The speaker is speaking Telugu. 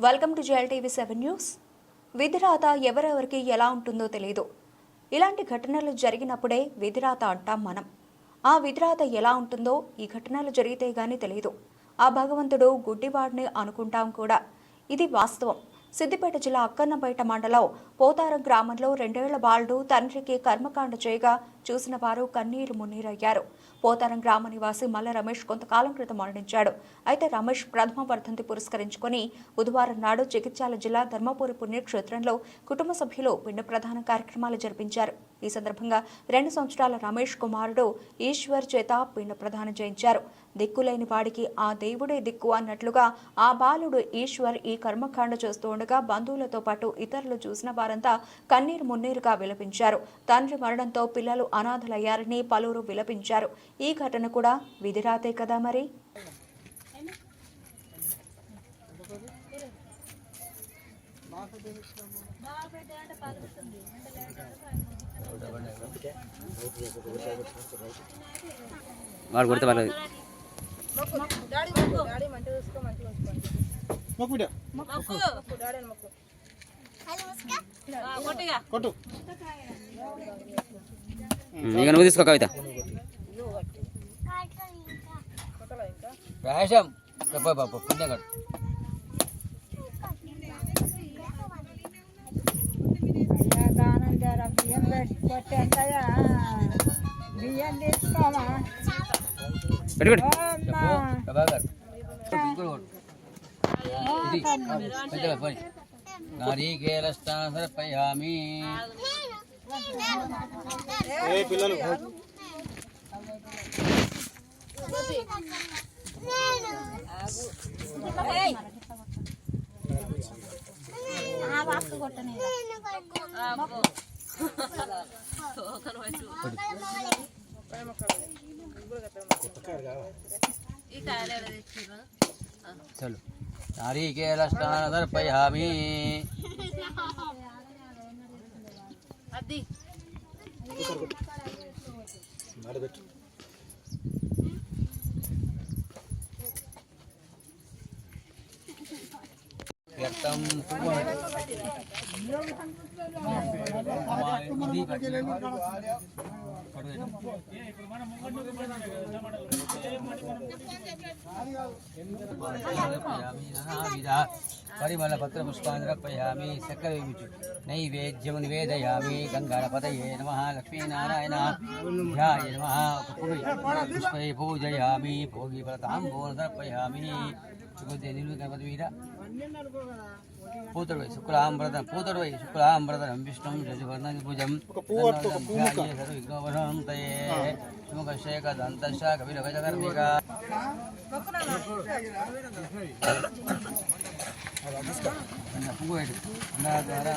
Welcome to TV seven news విధిరాత ఎవరెవరికి ఎలా ఉంటుందో తెలియదు ఇలాంటి ఘటనలు జరిగినప్పుడే విధిరాత అంటాం మనం. ఆ విధిరాత ఎలా ఉంటుందో ఈ ఘటనలు జరిగితే గానీ తెలియదు ఆ భగవంతుడు గుడ్డివాడిని అనుకుంటాం కూడా. ఇది వాస్తవం. సిద్దిపేట జిల్లా అక్కన్నపేట మండలం పోతారం గ్రామంలో రెండేళ్ళ బాలుడు తండ్రికి కర్మకాండ చేయగా చూసిన వారు కన్నీరు మున్నీరయ్యారు. పోతారం గ్రామ నివాసి మల్ల రమేష్ కొంతకాలం క్రితం మరణించాడు. అయితే రమేష్ ప్రథమ వర్ధంతి పురస్కరించుకొని బుధవారం నాడు చికిత్సాల జిల్లా ధర్మపురి పుణ్యక్షేత్రంలో కుటుంబ సభ్యులు పిండ ప్రధాన కార్యక్రమాలు జరిపించారు. ఈ సందర్భంగా రెండు సంవత్సరాల రమేష్ కుమారుడు ఈశ్వర్ చేత పిండ ప్రదానం చేయించారు. దిక్కులేని వాడికి ఆ దేవుడే దిక్కు అన్నట్లుగా ఆ బాలుడు ఈశ్వర్ ఈ కర్మకాండ చేస్తూ ఉండగా బంధువులతో పాటు ఇతరులు చూసిన వారంతా కన్నీరు మున్నీరుగా విలపించారు. తండ్రి మరణంతో పిల్లలు అనాథలయ్యారని పలువురు విలపించారు. ఈ ఘటన కూడా విధిరాతే కదా మరి? వాడు కొడితే వాళ్ళు మొక్కు బిడ్డ. కొట్టు. ఇక నువ్వు తీసుకో కవిత. వేషం. పుణ్యం కట్టు బియ్యం పెట్టుకొచ్చి ఎంతయా బియ్యం తీసుకోమా పెట్టుకోండి అమ్మా. ప్రభాకర్ ఇది పెద్దగా పోనీ నారీకేలస్థానం సమర్పయామి ఏ పిల్లలు మొత్తం నారీకేలస్థానం పరిమళ పత్ర పుష్పాంధ్రపయామి సకల నైవేద్యం నివేదయామి గంగారపతయే నమ లక్ష్మీనారాయణ ధ్యాయ నమ పుష్పై పూజయామి భోగి ఫలతాంబోర్పయామి సమర్పయామి చుకొద్ది నిలు గణపతి వీర పూతడు శుక్లాంబరదం పూతడు శుక్లాంబరదం విష్ణుం శశివర్ణం భుజం ఒక పువ్వు పట్టు, ఒక పువ్వు ముక్క. విఘ్నోపశాంతయే. సుముఖశేఖ దంతశ పువ్వు పెట్టు అన్న ద్వారా